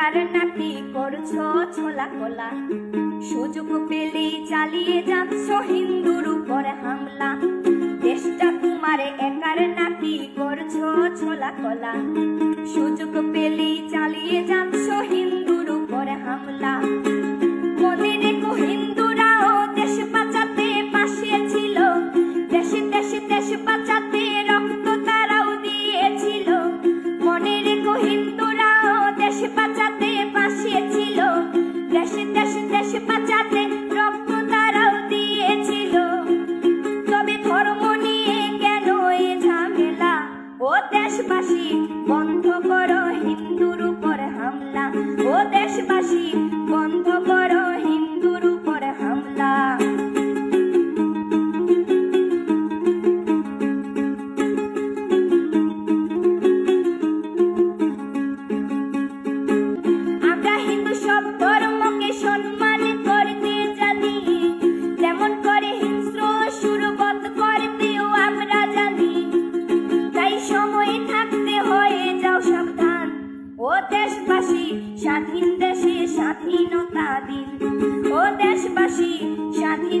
একার নাতি করছ ছোলা কোলা সুযোগ পেলেই চালিয়ে যাচ্ছ হিন্দুর উপর হামলা। দেশটা তোমার একার নাতি করছ ছোলা কোলা সুযোগ পেলেই চালিয়ে যাচ্ছ বাঁচাতে রক্ত তারাও দিয়েছিল। তবে ধর্ম কেন এ ঝামেলা? ও দেশবাসী স্বাধীনতা দিন। ও দেশবাসী স্বাধীন